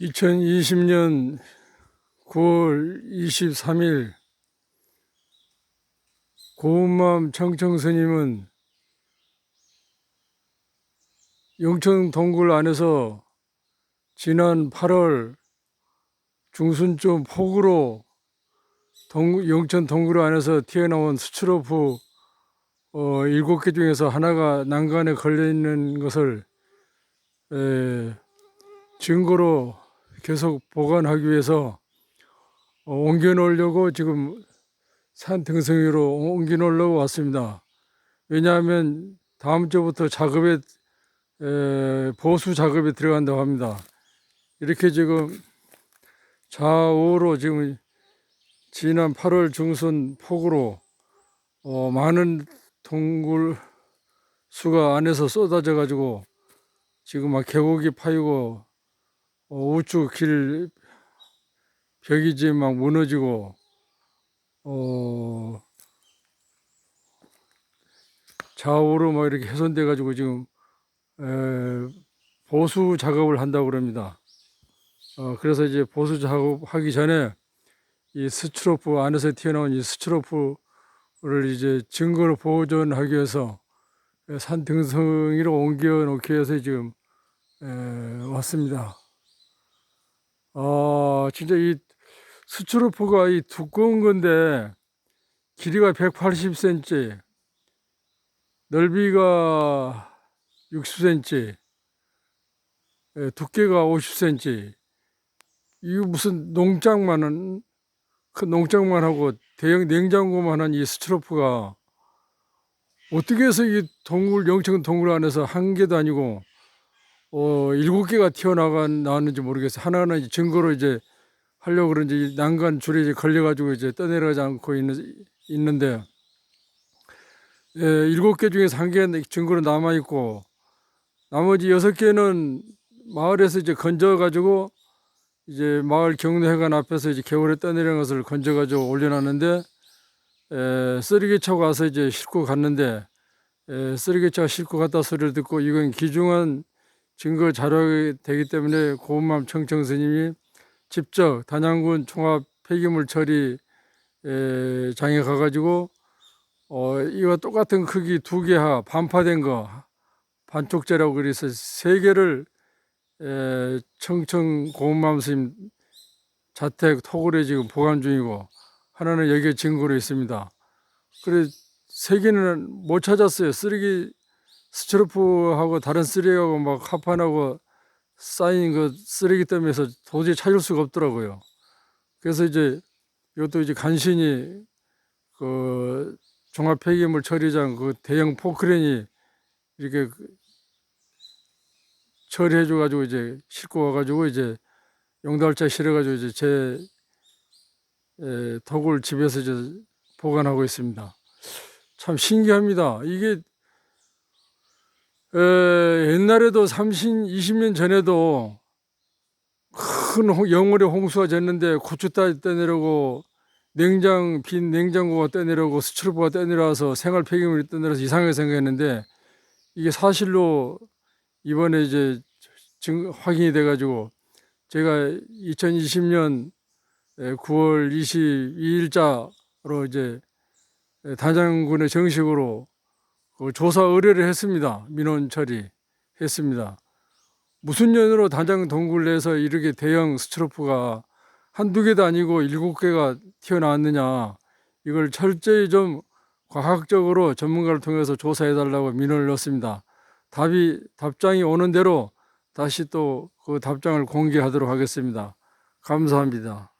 2020년 9월 23일 고운마음 청청 스님은 영천 동굴 안에서 지난 8월 중순쯤 폭우로 동, 영천 동굴 안에서 튀어나온 스트로프 어, 일곱 개 중에서 하나가 난간에 걸려 있는 것을 에, 증거로 계속 보관하기 위해서 어, 옮겨 놓으려고 지금 산 등성 위로 옮겨 놓으려고 왔습니다. 왜냐하면 다음 주부터 작업에 에, 보수 작업에 들어간다고 합니다. 이렇게 지금 좌우로 지금 지난 8월 중순 폭우로 어, 많은 동굴 수가 안에서 쏟아져 가지고 지금 막 계곡이 파이고 어, 우측 길 벽이 지금 막 무너지고 어 좌우로 막 이렇게 훼손돼 가지고 지금 에, 보수 작업을 한다고 그럽니다. 어, 그래서 이제 보수 작업하기 전에 이 스트로프 안에서 튀어나온 이 스트로프를 이제 증거로 보존하기 위해서 산 등성이로 옮겨 놓기 위해서 지금 에, 왔습니다. 아, 진짜 이 스트로프가 이 두꺼운 건데 길이가 180cm, 넓이가 60cm, 에, 두께가 50cm. 이거 무슨 농장만은 큰 농장만 하고 대형 냉장고만 한 이 스트로프가 어떻게 해서 이 동굴 영천 동굴 안에서 한 개도 아니고 어 일곱 개가 튀어나간 나왔는지 모르겠어요. 하나는 증거로 이제 하려고 그런지 이 난간 줄에 이제 걸려가지고 이제 떠내려가지 않고 있는 있는데 예, 일곱 개 중에서 한 개는 증거로 남아 있고 나머지 여섯 개는 마을에서 이제 건져가지고 이제 마을 경로회관 앞에서 이제 겨울에 떠내려간 것을 건져가지고 올려놨는데 에, 쓰레기차가 와서 이제 싣고 갔는데 에, 쓰레기차가 싣고 갔다 소리를 듣고 이건 귀중한 증거 자료가 되기 때문에 고운맘 청청 스님이 직접 단양군 종합 폐기물 처리 에, 장에 가가지고 어, 이거 똑같은 크기 두 개 하 반파된 거 반쪽짜리라고 그래서 세 개를 에, 청청 고운맘 스님 자택 토굴에 지금 보관 중이고 하나는 여기에 증거로 있습니다. 그래 세 개는 못 찾았어요. 쓰레기 스트로프하고 다른 쓰레기하고 막 합판하고 쌓인 그 쓰레기 때문에 서 도저히 찾을 수가 없더라고요. 그래서 이제 이것도 이제 간신히 그 종합 폐기물 처리장 그 대형 포크레인이 이렇게 그 처리해 줘 가지고 이제 싣고 와 가지고 이제 용달차 실어 가지고 이제 제 에, 덕을 집에서 이제 보관하고 있습니다. 참 신기합니다. 이게 에, 옛날에도 30, 20년 전에도 큰 홍- 영월의 홍수가 졌는데 고추 따 떼내려고 냉장 빈 냉장고가 떼내려고 스트로브가 떼내려와서 생활 폐기물이 떼내려서 이상하게 생각했는데 이게 사실로 이번에 이제 증, 확인이 돼가지고 제가 2020년 9월 22일자로 이제 단장군에 정식으로 그 조사 의뢰를 했습니다. 민원 처리했습니다. 무슨 년으로 단장 동굴 내에서 이렇게 대형 스트로프가 한두 개도 아니고 일곱 개가 튀어나왔느냐. 이걸 철저히 좀 과학적으로 전문가를 통해서 조사해 달라고 민원을 넣었습니다. 답이, 답장이 오는 대로 다시 또 그 답장을 공개하도록 하겠습니다. 감사합니다.